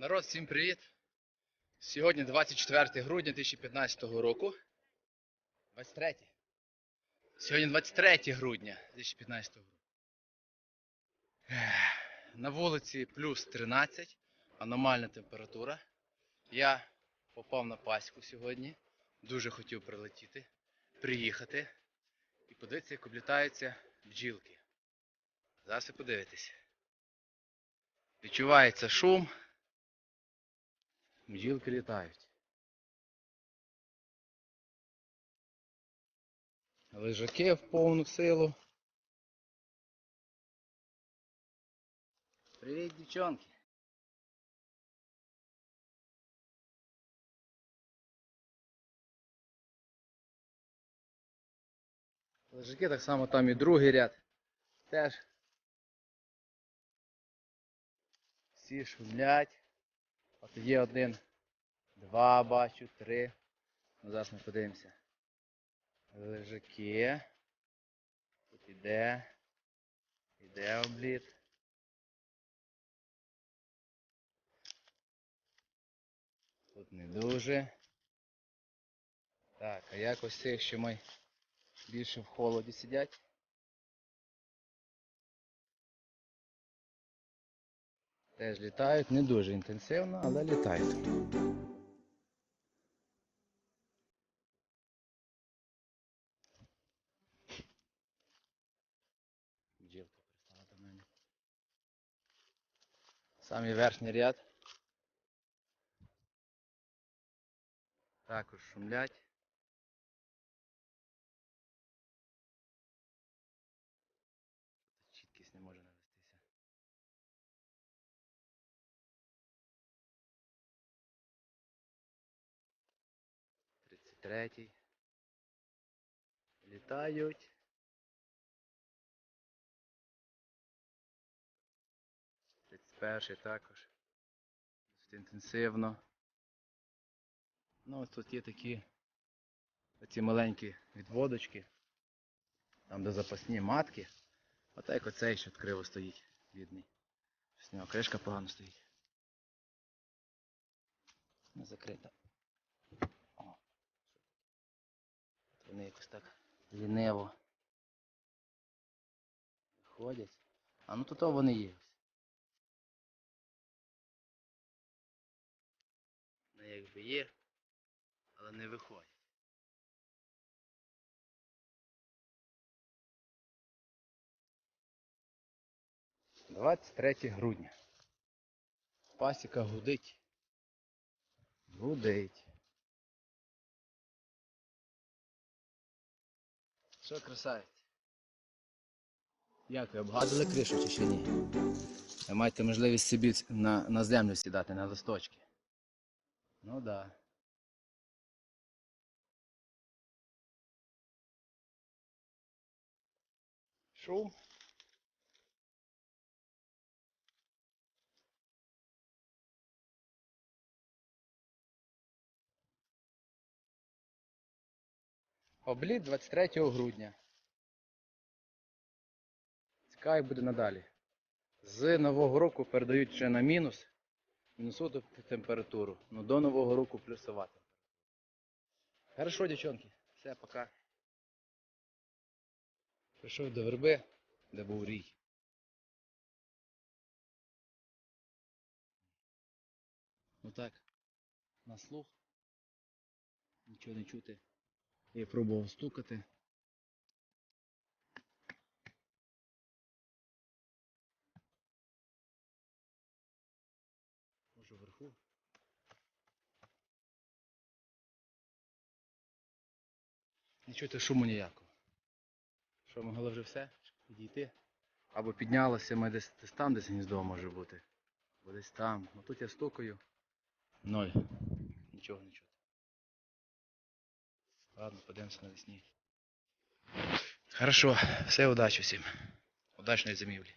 Народ, всім привіт! Сьогодні 24 грудня 2015 року. 23. Сьогодні 23 грудня 2015 року. На вулиці плюс 13, аномальна температура. Я попав на паську сьогодні. Дуже хотів прилетіти, приїхати і подивитися, як облітаються бджілки. Зараз ви подивитесь. Відчувається шум. Бджілки літають. Лежаки в повну силу. Привіт, дівчонки. Лежаки так само там і другий ряд. Теж. Всі шумлять. От є один, два бачу, три. Ну, зараз ми подивимося. Лежаки. Тут іде. Іде обліт. Тут не дуже. Так, а як ось цих, що ми більше в холоді сидять? Теж літають, не дуже інтенсивно, але літають. Бджілка пристала до мене. Самий верхній ряд. Також шумлять. Третій. Літають. Тридцять перший також. Досить інтенсивно. Ну ось тут є такі оці маленькі відводочки. Там де запасні матки. Ота оцей що криво стоїть, бідний. З нього кришка погано стоїть. Не закрита. О. Вони якось так лінево ходять. А ну то то вони є. Ну якби є, але не виходять. Двадцять третє грудня. Пасіка гудить. Гудить. Що красавець? Як ви обгадили кришу чи ще ні? Ви маєте можливість собі на, на землю сідати, на листочки. Ну да. Шум. Обліт 23 грудня. Цікаво буде надалі. З Нового року передають ще на мінус. Мінусову температуру. Ну до Нового року температура. Хорошо, дівчонки. Все, пока. Прийшов до верби, де був рій. Отак. На слух. Нічого не чути. Я пробував стукати. Може вверху. Не чути шуму ніякого. Що, могли вже все? Підійти? Або піднялося, ми десь, там десь гніздо може бути. Або десь там. Ну тут я стукаю. Ноль. Нічого не чути. Ладно, подивимося навесні. Хорошо, все удачі всім. Удачної зимівлі.